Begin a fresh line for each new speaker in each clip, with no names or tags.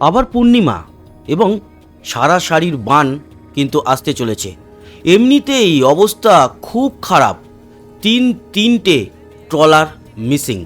আবার পূর্ণিমা এবং সারা শাড়ির বান কিন্তু আসতে চলেছে। এমনিতেই অবস্থা খুব খারাপ। তিন, তিনটে ট্রলার মিসিং।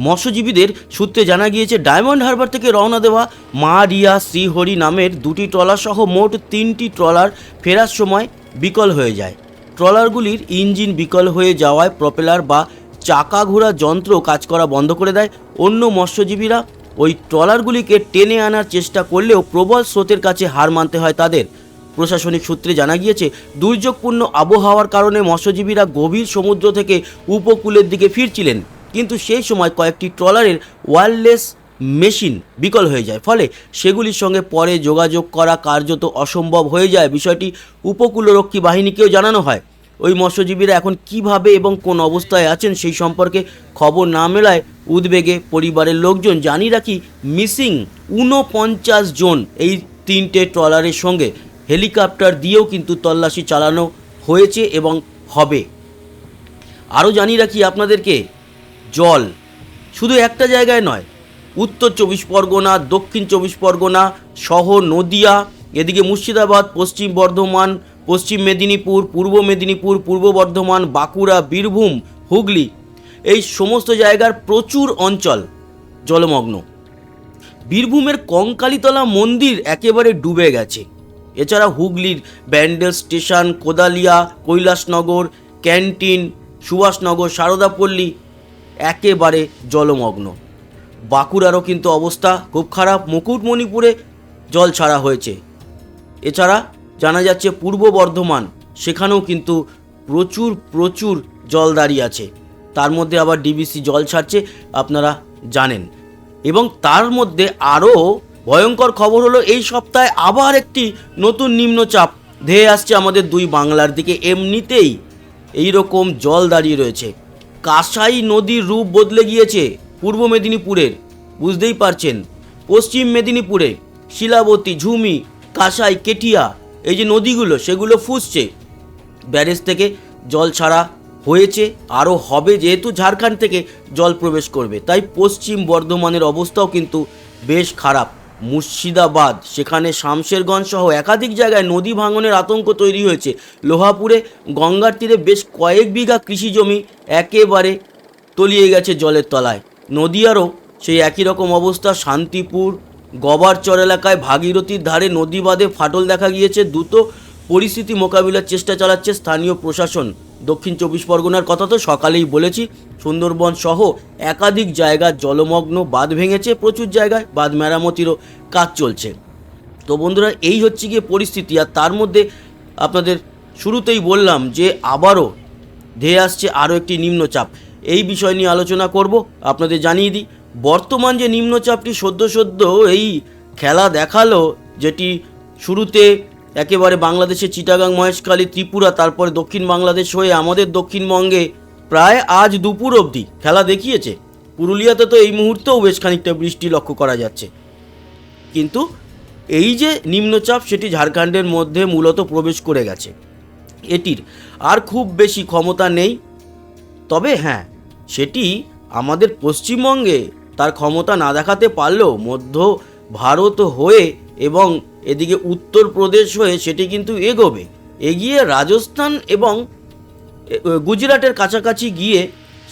মৎস্যজীবীদের সূত্রে জানা গিয়েছে, ডায়মন্ড হারবার থেকে রওনা দেওয়া মা রিয়া শ্রীহরি নামের দুটি ট্রলার সহ মোট তিনটি ট্রলার ফেরার সময় বিকল হয়ে যায়। ট্রলারগুলির ইঞ্জিন বিকল হয়ে যাওয়ায় প্রপেলার বা চাকা ঘোরা যন্ত্র কাজ করা বন্ধ করে দেয়। অন্য মৎস্যজীবীরা ওই ট্রলারগুলিকে টেনে আনার চেষ্টা করলেও প্রবল স্রোতের কাছে হার মানতে হয় তাদের। প্রশাসনিক সূত্রে জানা গিয়েছে, দুর্যোগপূর্ণ আবহাওয়ার কারণে মৎস্যজীবীরা গভীর সমুদ্র থেকে উপকূলের দিকে ফিরছিলেন। কিন্তু সেই সময় কয়েকটি ট্রলারের ওয়্যারলেস মেশিন বিকল হয়ে যায়। ফলে সেগুলির সঙ্গে পরে যোগাযোগ করা কার্যত অসম্ভব হয়ে যায়। বিষয়টি উপকূলরক্ষী বাহিনীকেও জানানো হয়। ওই মৎস্যজীবীরা এখন কীভাবে এবং কোন অবস্থায় আছেন সেই সম্পর্কে খবর না মেলায় উদ্বেগে পরিবারের লোকজন। জানি রাখি, মিসিং ঊনপঞ্চাশ জন এই তিনটে ট্রলারের সঙ্গে হেলিকপ্টার দিয়েও কিন্তু তল্লাশি চালানো হয়েছে এবং হবে। আরও জানিয়ে রাখি আপনাদেরকে, জল শুধু একটা জায়গায় নয়, উত্তর চব্বিশ পরগনা, দক্ষিণ চব্বিশ পরগনা, সহ নদিয়া, এদিকে মুর্শিদাবাদ, পশ্চিম বর্ধমান পশ্চিম মেদিনীপুর, পূর্ব মেদিনীপুর, পূর্ব বর্ধমান, বাঁকুড়া, বীরভূম, হুগলি এই সমস্ত জায়গার প্রচুর অঞ্চল জলমগ্ন। বীরভূমের কঙ্কালীতলা মন্দির একেবারে ডুবে গেছে। এছাড়া হুগলির ব্যান্ডেল স্টেশন, কোদালিয়া, কৈলাসনগর, ক্যান্টিন, সুভাষনগর, সারদাপল্লী একেবারে জলমগ্ন। বাঁকুড়ারও কিন্তু অবস্থা খুব খারাপ। মুকুটমণিপুরে জল ছাড়া হয়েছে। এছাড়া জানা যাচ্ছে পূর্ব বর্ধমান, সেখানেও কিন্তু প্রচুর প্রচুর জল দাঁড়িয়ে আছে। তার মধ্যে আবার ডিবিসি জল ছাড়ছে, আপনারা জানেন। এবং তার মধ্যে আরও ভয়ঙ্কর খবর হলো, এই সপ্তাহে আবার একটি নতুন নিম্নচাপ ধেয়ে আসছে আমাদের দুই বাংলার দিকে। এমনিতেই এই রকম জল দাঁড়িয়ে রয়েছে। কাঁসাই নদীর রূপ বদলে গিয়েছে পূর্ব মেদিনীপুরের, বুঝতেই পারছেন। পশ্চিম মেদিনীপুরে শিলাবতী, ঝুমি, কাঁসাই, কেটিয়া এই যে নদীগুলো, সেগুলো ফুসছে। ব্যারেজ থেকে জল ছাড়া হয়েছে, আরও হবে যেহেতু ঝাড়খণ্ড থেকে জল প্রবেশ করবে। তাই পশ্চিম বর্ধমানের অবস্থাও কিন্তু বেশ খারাপ। মুর্শিদাবাদ, সেখানে শামশেরগঞ্জ সহ একাধিক জায়গায় নদী ভাঙনের আতঙ্ক তৈরি হয়েছে। লোহাপুরে গঙ্গার তীরে বেশ কয়েক বিঘা কৃষি জমি একেবারে তলিয়ে গেছে জলের তলায়। নদীয়ারও সেই একই রকম অবস্থা, শান্তিপুর গবারচর এলাকায় ভাগীরথীর ধারে নদী বাঁধে ফাটল দেখা গিয়েছে। দ্রুত পরিস্থিতি মোকাবিলার চেষ্টা চালাচ্ছে স্থানীয় প্রশাসন। দক্ষিণ চব্বিশ পরগনার কথা তো সকালেই বলেছি, সুন্দরবন সহ একাধিক জায়গা জলমগ্ন, বাঁধ ভেঙেছে, প্রচুর জায়গায় বাঁধ মেরামতিরও কাজ চলছে। তো বন্ধুরা, এই হচ্ছে গিয়ে পরিস্থিতি। আর তার মধ্যে আপনাদের শুরুতেই বললাম যে আবারও ধেয়ে আসছে আরও একটি নিম্নচাপ। এই বিষয় নিয়ে আলোচনা করব, আপনাদের জানিয়ে দিই বর্তমান যে নিম্নচাপটি সদ্য সদ্য এই খেলা দেখাল, যেটি শুরুতে একেবারে বাংলাদেশের চিটাগাং, মহেশখালী, ত্রিপুরা, তারপরে দক্ষিণ বাংলাদেশ হয়ে আমাদের দক্ষিণবঙ্গে প্রায় আজ দুপুর অবধি খেলা দেখিয়েছে। পুরুলিয়াতে তো এই মুহূর্তেও বেশ খানিকটা বৃষ্টি লক্ষ্য করা যাচ্ছে। কিন্তু এই যে নিম্নচাপ, সেটি ঝাড়খণ্ডের মধ্যে মূলত প্রবেশ করে গেছে। এটির আর খুব বেশি ক্ষমতা নেই। তবে হ্যাঁ সেটি আমাদের পশ্চিমবঙ্গে তার ক্ষমতা না দেখাতে পারলেও মধ্য ভারত হয়ে এবং এদিকে উত্তরপ্রদেশ হয়ে সেটি কিন্তু এগোবে। এগিয়ে রাজস্থান এবং গুজরাটের কাছাকাছি গিয়ে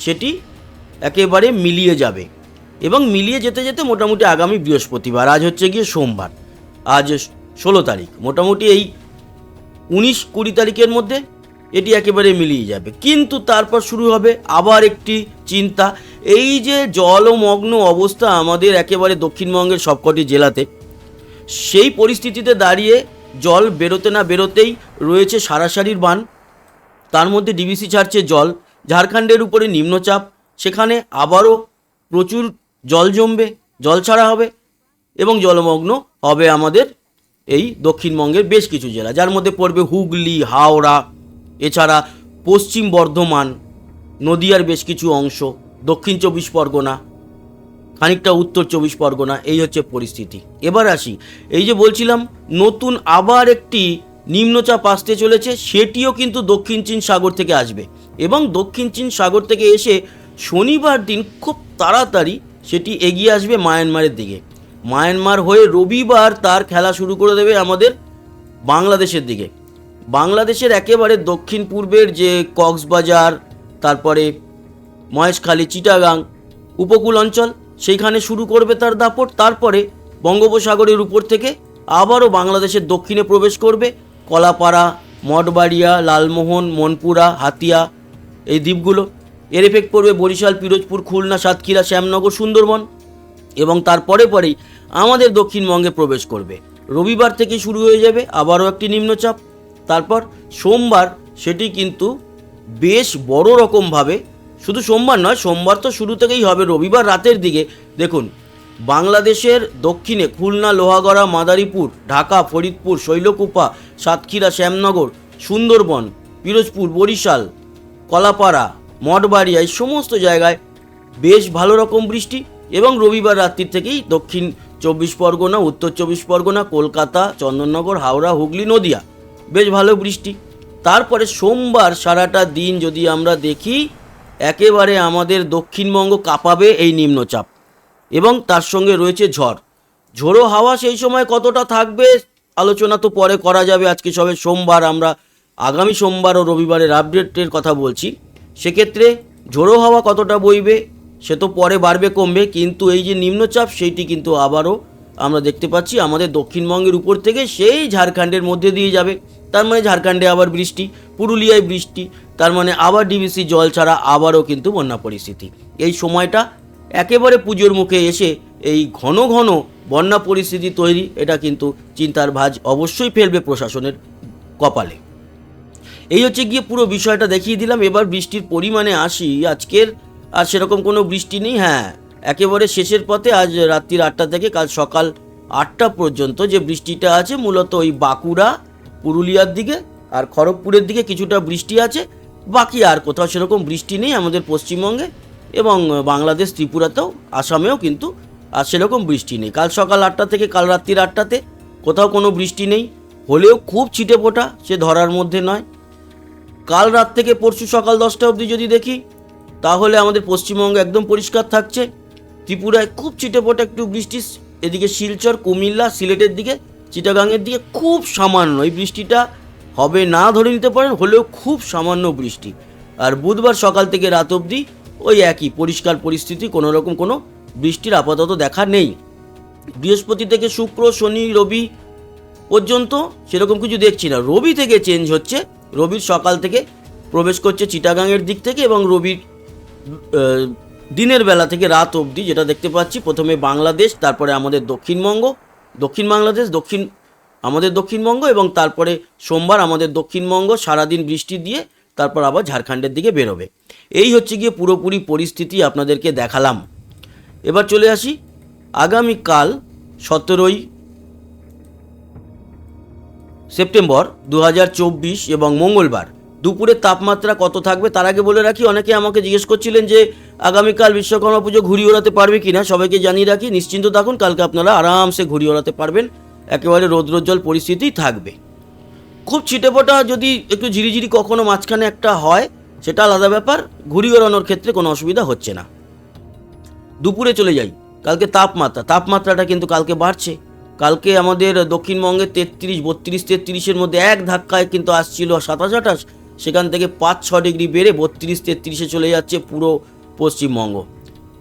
সেটি একেবারে মিলিয়ে যাবে এবং মিলিয়ে যেতে যেতে মোটামুটি আগামী বৃহস্পতিবার, আজ হচ্ছে গিয়ে সোমবার, আজ ষোলো তারিখ। মোটামুটি এই উনিশ কুড়ি তারিখের মধ্যে এটি একেবারে মিলিয়ে যাবে। কিন্তু তারপর শুরু হবে আবার একটি চিন্তা এই যে জলমগ্ন অবস্থা আমাদের একেবারে দক্ষিণবঙ্গের সবকটি জেলাতে, সেই পরিস্থিতিতে দাঁড়িয়ে জল বেরোতে না বেরোতেই রয়েছে সারাসারির বান। তার মধ্যে ডিবিসি ছাড়ছে জল, ঝাড়খণ্ডের উপরে নিম্নচাপ, সেখানে আবারও প্রচুর জল জমবে, জল ছাড়া হবে এবং জলমগ্ন হবে আমাদের এই দক্ষিণবঙ্গের বেশ কিছু জেলা, যার মধ্যে পড়বে হুগলি, হাওড়া, এছাড়া পশ্চিম বর্ধমান, নদিয়ার বেশ কিছু অংশ। দক্ষিণ চব্বিশ পরগনা, খানিকটা উত্তর চব্বিশ পরগনা, এই হচ্ছে পরিস্থিতি। এবার আসি, এই যে বলছিলাম নতুন আবার একটি নিম্নচাপ আসতে চলেছে, সেটিও কিন্তু দক্ষিণ চীন সাগর থেকে আসবে। এবং দক্ষিণ চীন সাগর থেকে এসে শনিবার দিন খুব তাড়াতাড়ি সেটি এগিয়ে আসবে মায়ানমারের দিকে। মায়ানমার হয়ে রবিবার তার খেলা শুরু করে দেবে আমাদের বাংলাদেশের দিকে। বাংলাদেশের একেবারে দক্ষিণ পূর্বের যে কক্সবাজার, তারপরে মহেশখালী চিটাগাং। উপকূল অঞ্চল, সেইখানে শুরু করবে তার দাপট, তারপরে বঙ্গোপসাগরের উপর থেকে আবারও বাংলাদেশের দক্ষিণে প্রবেশ করবে কলাপাড়া, মঠবাড়িয়া, লালমোহন, মনপুরা, হাতিয়া, এই দ্বীপগুলো। এর এফেক্ট পড়বে বরিশাল, পিরোজপুর, খুলনা, সাতক্ষীরা, শ্যামনগর, সুন্দরবন এবং তারপরে পরেই আমাদের দক্ষিণবঙ্গে প্রবেশ করবে। রবিবার থেকে শুরু হয়ে যাবে আবারও একটি নিম্নচাপ। তারপর সোমবার সেটি কিন্তু বেশ বড় রকমভাবে শুধু সোমবার নয়, সোমবার তো শুরু থেকেই হবে, রবিবার রাতের দিকে। দেখুন, বাংলাদেশের দক্ষিণে খুলনা, লোহাগড়া, মাদারীপুর, ঢাকা, ফরিদপুর, শৈলকুপা, সাতক্ষীরা, শ্যামনগর, সুন্দরবন, পিরোজপুর, বরিশাল, কলাপাড়া, মঠবাড়িয়া এই সমস্ত জায়গায় বেশ ভালো রকম বৃষ্টি এবং রবিবার রাত্রির থেকেই দক্ষিণ চব্বিশ পরগনা, উত্তর চব্বিশ পরগনা, কলকাতা, চন্দননগর, হাওড়া, হুগলি, নদিয়া। বেশ ভালো বৃষ্টি। তারপরে সোমবার সারাটা দিন যদি আমরা দেখি একেবারে আমাদের দক্ষিণবঙ্গ কাঁপাবে এই নিম্নচাপ। এবং তার সঙ্গে রয়েছে ঝড়। ঝোড়ো হাওয়া সেই সময় কতটা থাকবে আলোচনা তো পরে করা যাবে। আজকে সবে সোমবার আমরা আগামী সোমবার ও রবিবারের আপডেটের কথা বলছি। সেক্ষেত্রে ঝোড়ো হাওয়া কতটা বইবে সে তো পরে বাড়বে কমবে। কিন্তু এই যে নিম্নচাপ সেইটি কিন্তু আবারও আমরা দেখতে পাচ্ছি। আমাদের দক্ষিণবঙ্গের উপর থেকে সেই ঝাড়খণ্ডের মধ্যে দিয়ে যাবে। তার মানে ঝাড়খণ্ডে আবার বৃষ্টি, পুরুলিয়ায় বৃষ্টি, তার মানে আবার ডিবিসি জল ছাড়া আবারও কিন্তু বন্যা পরিস্থিতি। এই সময়টা একেবারে পুজোর মুখে এসে এই ঘন ঘন বন্যা পরিস্থিতি তৈরি, এটা কিন্তু চিন্তার ভাঁজ অবশ্যই ফেলবে প্রশাসনের কপালে। এই হচ্ছে গিয়ে পুরো বিষয়টা দেখিয়ে দিলাম। এবার বৃষ্টির পরিমাণে আসি। আজকের আর সেরকম কোনো বৃষ্টি নেই হ্যাঁ। একেবারে শেষের পথে আজ রাত্রির আটটা থেকে কাল সকাল আটটা পর্যন্ত যে বৃষ্টিটা আছে, মূলত ওই বাঁকুড়া পুরুলিয়ার দিকে আর খড়গপুরের দিকে কিছুটা বৃষ্টি আছে। বাকি আর কোথাও সেরকম বৃষ্টি নেই আমাদের পশ্চিমবঙ্গে এবং বাংলাদেশ, ত্রিপুরাতেও, আসামেও কিন্তু আর সেরকম বৃষ্টি নেই। কাল সকাল আটটা থেকে কাল রাত্রির আটটাতে কোথাও কোনো বৃষ্টি নেই। হলেও খুব ছিটে ফোটা সে ধরার মধ্যে নয়। কাল রাত থেকে পরশু সকাল দশটা অবধি যদি দেখি, তাহলে আমাদের পশ্চিমবঙ্গ একদম পরিষ্কার থাকছে। ত্রিপুরায় খুব ছিটেফোঁটা একটু বৃষ্টি, এদিকে শিলচর, কুমিল্লা, সিলেটের দিকে চিটাগাংয়ের দিকে খুব সামান্য, এই বৃষ্টিটা হবে না ধরে নিতে পারেন, হলেও খুব সামান্য বৃষ্টি। আর বুধবার সকাল থেকে রাত অবধি ওই একই, পরিষ্কার পরিস্থিতি, কোনো রকম কোনো বৃষ্টির আপাতত দেখা নেই। বৃহস্পতি থেকে শুক্র, শনি, রবি পর্যন্ত সেরকম কিছু দেখছি না। রবি থেকে চেঞ্জ হচ্ছে, রবির সকাল থেকে প্রবেশ করছে চিটাগাংয়ের দিক থেকে এবং রবির দিনের বেলা থেকে রাত অবধি যেটা দেখতে পাচ্ছি, প্রথমে বাংলাদেশ, তারপরে আমাদের দক্ষিণবঙ্গ দক্ষিণ বাংলাদেশ, দক্ষিণ আমাদের দক্ষিণবঙ্গ এবং তারপরে সোমবার আমাদের দক্ষিণবঙ্গ সারাদিন বৃষ্টি দিয়ে তারপর আবার ঝাড়খণ্ডের দিকে বেরোবে। এই হচ্ছে গিয়ে পুরোপুরি পরিস্থিতি আপনাদেরকে দেখালাম। এবার চলে আসি আগামীকাল সতেরোই সেপ্টেম্বর দু হাজার চব্বিশ এবং মঙ্গলবার। দুপুরের তাপমাত্রা কত থাকবে তার আগে বলে রাখি, অনেকে আমাকে জিজ্ঞেস করছিলেন যে আগামীকাল বিশ্বকর্মা পুজো ঘুরিয়ে ওড়াতে পারবে কি না সবাইকে জানিয়ে রাখি, নিশ্চিন্ত থাকুন, কালকে আপনারা আরামসে ঘুরিয়ে ওড়াতে পারবেন, একেবারে রৌদ্রোজ্জ্বল পরিস্থিতি থাকবে। খুব ছিটেফোঁটা যদি একটু ঝিরিঝিরি কখনো মাঝখানে একটা হয়, সেটা আলাদা ব্যাপার ঘুরিয়ে ওড়ানোর ক্ষেত্রে কোনো অসুবিধা হচ্ছে না। দুপুরে চলে যাই, কালকে তাপমাত্রা, তাপমাত্রাটা কিন্তু কালকে বাড়ছে। কালকে আমাদের দক্ষিণবঙ্গে তেত্রিশ, বত্রিশ, তেত্রিশের মধ্যে এক ধাক্কায় কিন্তু আসছিল সাতাশ, আঠাশ সেখান থেকে পাঁচ, ছ ডিগ্রি বেড়ে বত্রিশ, তেত্রিশে চলে যাচ্ছে পুরো পশ্চিমবঙ্গ।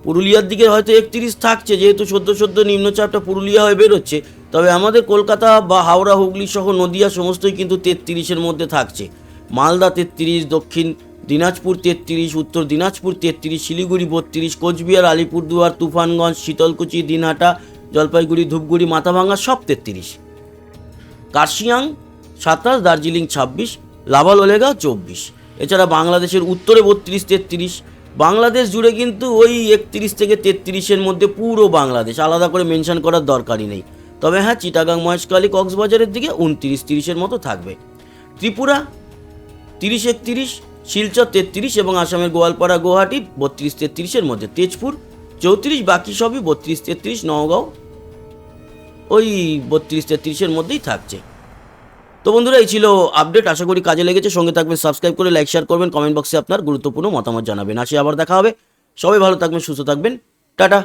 পুরুলিয়ার দিকে হয়তো একত্রিশ থাকছে, যেহেতু সদ্য সদ্য নিম্নচাপটা পুরুলিয়া হয়ে বেরোচ্ছে, তবে আমাদের কলকাতা বা হাওড়া, হুগলি সহ নদিয়া সমস্তই কিন্তু তেত্রিশের মধ্যে থাকছে। মালদা তেত্রিশ, দক্ষিণ দিনাজপুর তেত্রিশ, উত্তর দিনাজপুর তেত্রিশ, শিলিগুড়ি বত্রিশ, কোচবিহার, আলিপুরদুয়ার, তুফানগঞ্জ, শীতলকুচি, দিনহাটা, জলপাইগুড়ি, ধূপগুড়ি, মাথাভাঙ্গা সব তেত্রিশ। কার্শিয়াং সাতাশ, দার্জিলিং ছাব্বিশ লাভাল ওলেগাঁও চব্বিশ। এছাড়া বাংলাদেশের উত্তরে বত্রিশ, তেত্রিশ। বাংলাদেশ জুড়ে কিন্তু ওই একত্রিশ থেকে তেত্রিশের মধ্যে পুরো বাংলাদেশ। আলাদা করে মেনশন করার দরকারই নেই। তবে হ্যাঁ চিটাগাং, মহেশখালী, কক্সবাজারের দিকে উনত্রিশ, তিরিশের মতো থাকবে। ত্রিপুরা তিরিশ, একত্রিশ। শিলচর তেত্রিশ এবং আসামের গোয়ালপাড়া, গুয়াহাটি বত্রিশ, তেত্রিশের মধ্যে। তেজপুর চৌত্রিশ, বাকি সবই বত্রিশ, তেত্রিশ, নওগাঁও ওই বত্রিশ, তেত্রিশের মধ্যেই থাকছে। তো বন্ধুরা, এই ছিল আপডেট আশা করি কাজে লেগেছে। সঙ্গে থাকবেন সাবস্ক্রাইব করে লাইক শেয়ার করবেন কমেন্ট বক্সে আপনার গুরুত্বপূর্ণ মতামত জানাবেন। আসি, আবার দেখা হবে। সবাই ভালো থাকবেন, সুস্থ থাকবেন। টাটা।